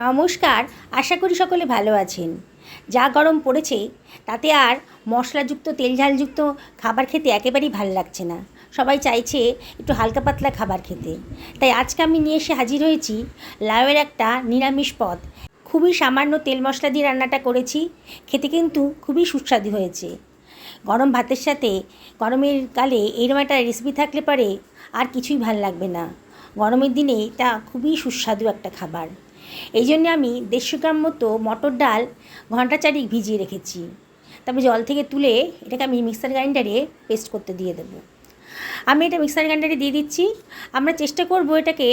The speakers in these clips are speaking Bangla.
নমস্কার, আশা করি সকলে ভালো আছেন। যা গরম পড়েছে, তাতে আর মশলাযুক্ত তেল ঝালযুক্ত খাবার খেতে একেবারেই ভালো লাগছে না। সবাই চাইছে একটু হালকা পাতলা খাবার খেতে। তাই আজকে আমি নিয়ে এসে হাজির হয়েছি লাউয়ের একটা নিরামিষ পদ। খুবই সামান্য তেল মশলা দিয়ে রান্নাটা করেছি, খেতে কিন্তু খুবই সুস্বাদু হয়েছে। গরম ভাতের সাথে, গরমের কালে এরকম একটা রেসিপি থাকলে পরে আর কিছুই ভালো লাগবে না। গরমের দিনে এটা খুবই সুস্বাদু একটা খাবার। এই জন্যে আমি দেড়শো গ্রাম মতো মটর ডাল ঘণ্টা চারিক ভিজিয়ে রেখেছি। তারপরে জল থেকে তুলে এটাকে আমি মিক্সার গ্রাইন্ডারে পেস্ট করতে দিয়ে দেবো। আমি এটা মিক্সার গ্রাইন্ডারে দিয়ে দিচ্ছি। আমরা চেষ্টা করব এটাকে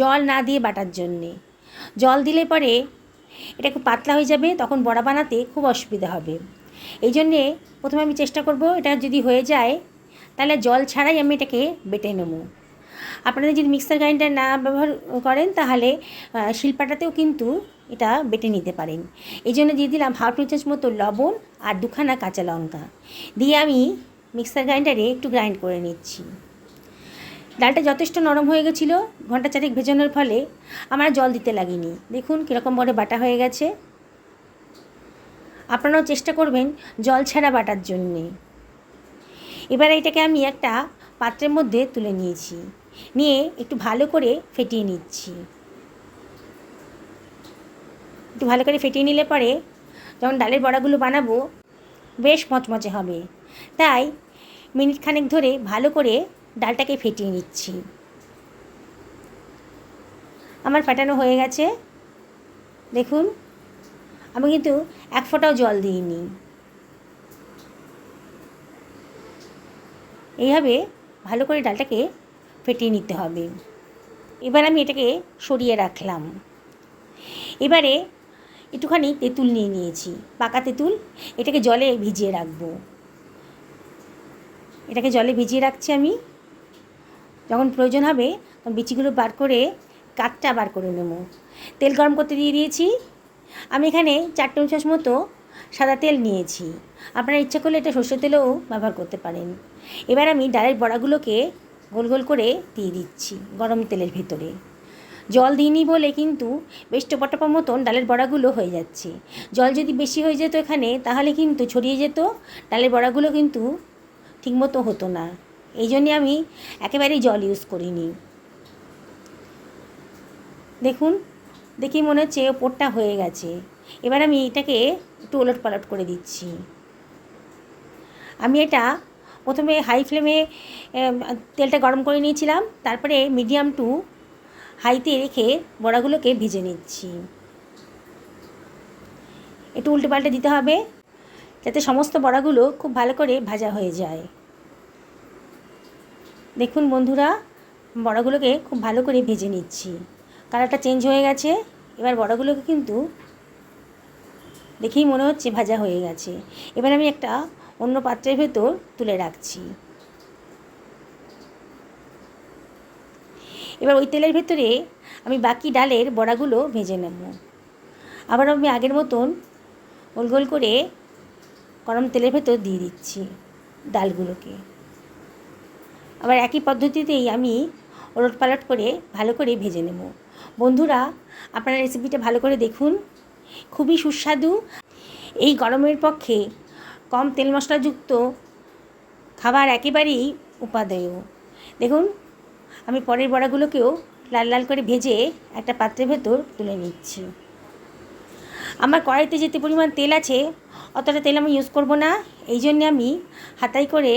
জল না দিয়ে বাটার জন্যে। জল দিলে পরে এটা খুব পাতলা হয়ে যাবে, তখন বড়া বানাতে খুব অসুবিধা হবে। এই জন্যে প্রথমে আমি চেষ্টা করব এটা যদি হয়ে যায়, তাহলে জল ছাড়াই আমি এটাকে বেটে নেব। আপনারা যদি মিক্সার গ্রাইন্ডার না ব্যবহার করেন, তাহলে শিলপাটাতেও কিন্তু এটা বেটে নিতে পারেন। এই জন্য দিয়ে দিলাম হাফ চামচ মতো লবণ আর দুখানা কাঁচা লঙ্কা। দিয়ে আমি মিক্সার গ্রাইন্ডারে একটু গ্রাইন্ড করে নিচ্ছি। ডালটা যথেষ্ট নরম হয়ে গেছিল, ঘণ্টা চারেক ভেজানোর ফলে আমার জল দিতে লাগিনি। দেখুন কীরকম বড় বাটা হয়ে গেছে। আপনারাও চেষ্টা করবেন জল ছাড়া বাটার জন্যে। এবার এটাকে আমি একটা পাত্রের মধ্যে তুলে নিয়েছি। নিয়ে একটু ভালো করে ফেটিয়ে নিচ্ছি। একটু ভালো করে ফেটিয়ে নিলে পরে যখন ডালের বড়াগুলো বানাবো, বেশ মচমচে হবে। তাই মিনিট খানেক ধরে ভালো করে ডালটাকে ফেটিয়ে নিচ্ছি। আমার ফাটানো হয়ে গেছে। দেখুন, আমি কিন্তু এক ফোঁটাও জল দিইনি। এইভাবে ভালো করে ডালটাকে ফেটিয়ে নিতে হবে। এবার আমি এটাকে সরিয়ে রাখলাম। এবারে একটুখানি তেঁতুল নিয়ে নিয়েছি, পাকা তেঁতুল। এটাকে জলে ভিজিয়ে রাখব। এটাকে জলে ভিজিয়ে রাখছি আমি। যখন প্রয়োজন হবে তখন বিচিগুলো বার করে কাঠটা বার করে নেব। তেল গরম করতে দিয়ে দিয়েছি। আমি এখানে চার টেবিল চামচ মতো সাদা তেল নিয়েছি। আপনারা ইচ্ছা করলে এটা সর্ষের তেলও ব্যবহার করতে পারেন। এবার আমি ডালের বড়াগুলোকে গোল গোল করে দিয়ে দিচ্ছি গরম তেলের ভেতরে। জল দিইনি বলে কিন্তু বেশ টোপা টোপা মতন ডালের বড়াগুলো হয়ে যাচ্ছে। জল যদি বেশি হয়ে যেত এখানে, তাহলে কিন্তু ছড়িয়ে যেত, ডালের বড়াগুলো কিন্তু ঠিকমতো হতো না। এই জন্যে আমি একেবারেই জল ইউজ করিনি। দেখুন, দেখি মনে হচ্ছে ওপরটা হয়ে গেছে। এবার আমি এটাকে একটু ওলট পালট করে দিচ্ছি। আমি এটা প্রথমে হাই ফ্লেমে তেলটা গরম করে নিয়েছিলাম, তারপরে মিডিয়াম টু হাইতে রেখে বড়াগুলোকে ভেজে নিচ্ছি। একটু উল্টে পাল্টে দিতে হবে, যাতে সমস্ত বড়াগুলো খুব ভালো করে ভাজা হয়ে যায়। দেখুন বন্ধুরা, বড়াগুলোকে খুব ভালো করে ভেজে নিচ্ছি। কালারটা চেঞ্জ হয়ে গেছে, এবার বড়াগুলোকে কিন্তু দেখেই মনে হচ্ছে ভাজা হয়ে গেছে। এবার আমি একটা অন্য পাত্রের ভেতর তুলে রাখছি। এবার ওই তেলের ভেতরে আমি বাকি ডালের বড়াগুলো ভেজে নেব। আবার আমি আগের মতন গোল গোল করে গরম তেলের ভেতর দিয়ে দিচ্ছি ডালগুলোকে। আবার একই পদ্ধতিতেই আমি ওলট পালট করে ভালো করে ভেজে নেব। বন্ধুরা, আপনারা রেসিপিটা ভালো করে দেখুন। খুবই সুস্বাদু। এই গরমের পক্ষে কম তেল মশলাযুক্ত খাবার একেবারেই উপাদেয়। দেখুন, আমি পরের বড়াগুলোকেও লাল লাল করে ভেজে একটা পাত্রের ভেতর তুলে নিচ্ছি। আমার কড়াইতে যেতে পরিমাণ তেল আছে, অতটা তেল আমি ইউজ করব না, এই জন্যে আমি হাতাই করে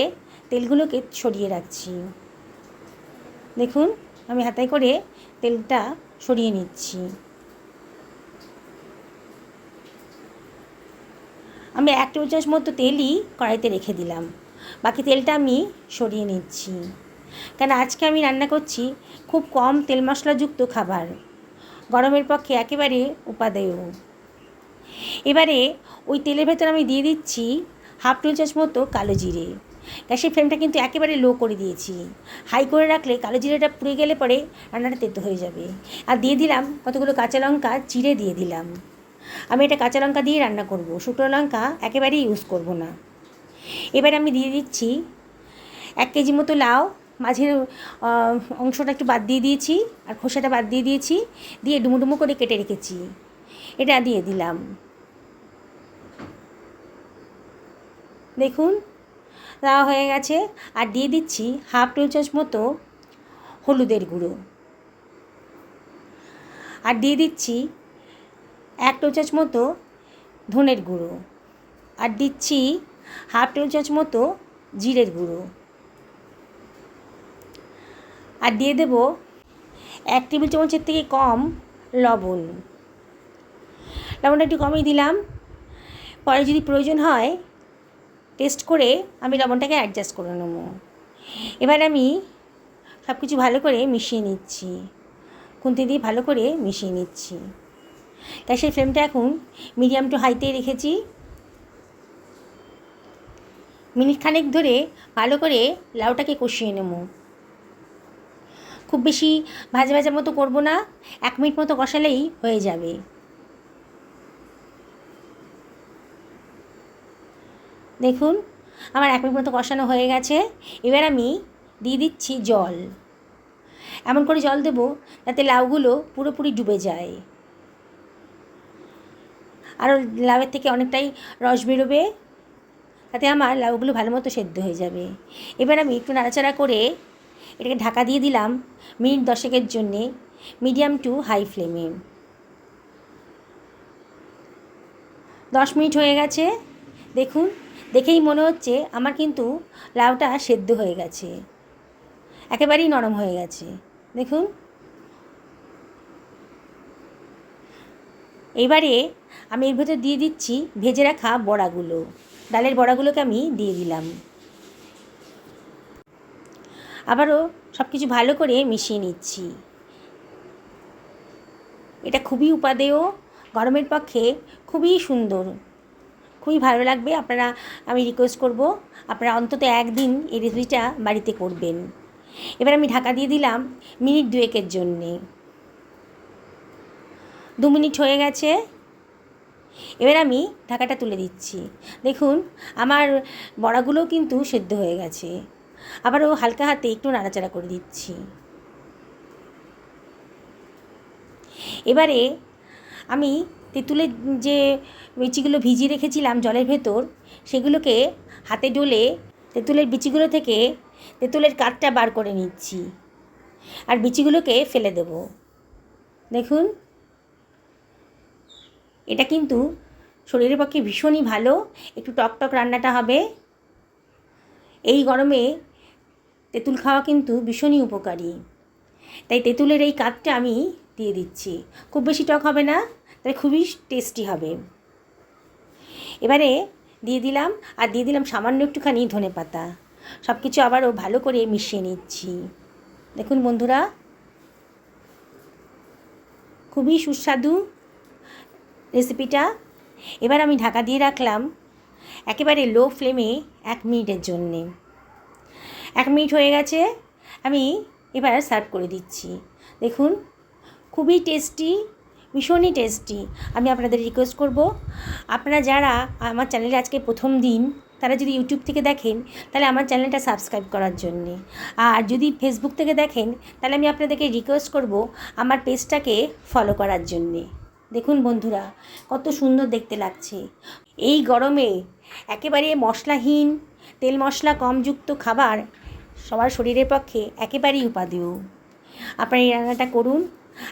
তেলগুলোকে সরিয়ে রাখছি। দেখুন, আমি হাতাই করে তেলটা সরিয়ে নিচ্ছি। আমি এক টেবিল চামচ মতো তেলই কড়াইতে রেখে দিলাম। বাকি তেলটা আমি সরিয়ে নিচ্ছি। কেন আজকে আমি রান্না করছি খুব কম তেল মশলাযুক্ত খাবার। গরমের পক্ষে একেবারে উপাদেয়। এবারে ওই তেলের ভেতর আমি দিয়ে দিচ্ছি হাফ টেবিল চামচ মতো কালো জিরে। গ্যাসের ফ্লেমটা কিন্তু একেবারে লো করে দিয়েছি। হাই করে রাখলে কালো জিরেটা পুড়ে গেলে পরে রান্নাটা তেতো হয়ে যাবে। আর দিয়ে দিলাম কতগুলো কাঁচা লঙ্কা, চিড়ে দিয়ে দিলাম। আমি এটা কাঁচা লঙ্কা দিয়ে রান্না করব, শুকনো লঙ্কা একেবারেই ইউজ করব না। এবার আমি দিয়ে দিচ্ছি এক কেজি মতো লাউ, মাঝের অংশটা একটু বাদ দিয়ে দিয়েছি আর খোসাটা বাদ দিয়ে দিয়েছি, দিয়ে ডুমো করে কেটে রেখেছি। এটা দিয়ে দিলাম। দেখুন, দেওয়া হয়ে গেছে। আর দিয়ে দিচ্ছি হাফ টেবিল চামচ মতো হলুদের গুঁড়ো। আর দিয়ে দিচ্ছি এক টেবিল চামচ মতো ধনের গুঁড়ো আর দিচ্ছি হাফ টেবিল চামচ মতো জিরের গুঁড়ো। আর দিয়ে দেব এক টেবিল চামচের থেকে কম লবণ। লবণটা একটু কমই দিলাম। পরে যদি প্রয়োজন হয়, টেস্ট করে আমি লবণটাকে অ্যাডজাস্ট করে নেব। এবার আমি সব কিছু ভালো করে মিশিয়ে নিচ্ছি। খুন্তি দিয়ে ভালো করে মিশিয়ে নিচ্ছি। গ্যাসের ফ্লেমটা এখন মিডিয়াম টু হাইতে রেখেছি। মিনিট খানেক ধরে ভালো করে লাউটাকে কষিয়ে নেব। খুব বেশি ভাজা ভাজা মতো করব না, এক মিনিট মতো কষালেই হয়ে যাবে। দেখুন, আমার এক মিনিট মতো কষানো হয়ে গেছে। এবার আমি দিয়ে দিচ্ছি জল। এমন করে জল দেবো যাতে লাউগুলো পুরোপুরি ডুবে যায়। আরও লাউয়ের থেকে অনেকটাই রস বেরোবে, তাতে আমার লাউগুলো ভালো মতো সেদ্ধ হয়ে যাবে। এবার আমি একটু নাড়াচাড়া করে এটাকে ঢাকা দিয়ে দিলাম মিনিট দশেকের জন্যে, মিডিয়াম টু হাই ফ্লেমে। দশ মিনিট হয়ে গেছে, দেখুন, দেখেই মনে হচ্ছে আমার কিন্তু লাউটা সেদ্ধ হয়ে গেছে, একেবারেই নরম হয়ে গেছে। দেখুন। এবারে আমি এর ভেতর দিয়ে দিচ্ছি ভেজে রাখা বড়াগুলো। ডালের বড়াগুলোকে আমি দিয়ে দিলাম। আবারও সব কিছু ভালো করে মিশিয়ে নিচ্ছি। এটা খুবই উপাদেয়, গরমের পক্ষে খুবই সুন্দর। খুবই ভালো লাগবে, আপনারা, আমি রিকোয়েস্ট করব, আপনারা অন্তত একদিন এই রেসিপিটা বাড়িতে করবেন। এবার আমি ঢাকা দিয়ে দিলাম মিনিট দুয়েকের জন্যে। দু মিনিট হয়ে গেছে। এবার আমি ঢাকাটা তুলে দিচ্ছি। দেখুন, আমার বড়াগুলোও কিন্তু সেদ্ধ হয়ে গেছে। আবারও হালকা হাতে একটু নাড়াচাড়া করে দিচ্ছি। এবারে আমি তেঁতুলের যে বিচিগুলো ভিজিয়ে রেখেছিলাম জলের ভেতর, সেগুলোকে হাতে ডলে তেঁতুলের বিচিগুলো থেকে তেঁতুলের কাঠটা বার করে নিচ্ছি। আর বিচিগুলোকে ফেলে দেব। দেখুন এটা কিন্তু শরীরের পক্ষে ভীষণই ভালো। একটু টক টক রান্নাটা হবে। এই গরমে তেঁতুল খাওয়া কিন্তু ভীষণই উপকারী। তাই তেঁতুলের এই কাঠটা আমি দিয়ে দিচ্ছি। খুব বেশি টক হবে না তাই খুবই টেস্টি হবে। এবারে দিয়ে দিলাম, আর দিয়ে দিলাম সামান্য একটুখানি ধনে পাতা। সব কিছু আবারও ভালো করে মিশিয়ে নিচ্ছি। দেখুন বন্ধুরা, খুবই সুস্বাদু রেসিপিটা। এবার আমি ঢাকা দিয়ে রাখলাম একেবারে লো ফ্লেমে এক মিনিটের জন্যে। এক মিনিট হয়ে গেছে, আমি এবার সার্ভ করে দিচ্ছি। দেখুন, খুবই টেস্টি, ভীষণই টেস্টি। আমি আপনাদের রিকোয়েস্ট করব, আপনারা যারা আমার চ্যানেলে আজকে প্রথম দিন, তারা যদি ইউটিউব থেকে দেখেন, তাহলে আমার চ্যানেলটা সাবস্ক্রাইব করার জন্যে। আর যদি ফেসবুক থেকে দেখেন, তাহলে আমি আপনাদেরকে রিকোয়েস্ট করব, আমার পেজটাকে ফলো করার জন্যে। দেখুন বন্ধুরা, কত সুন্দর দেখতে লাগছে। এই গরমে একেবারে মশলাহীন, তেল মশলা কমযুক্ত খাবার সবার শরীরের পক্ষে একেবারেই উপাদেয়। আপনারা এই রান্নাটা করুন,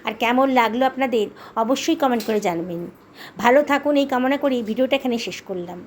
আর কেমন লাগল আপনাদের অবশ্যই কমেন্ট করে জানবেন। ভালো থাকুন, এই কামনা করেই ভিডিওটা এখানে শেষ করলাম।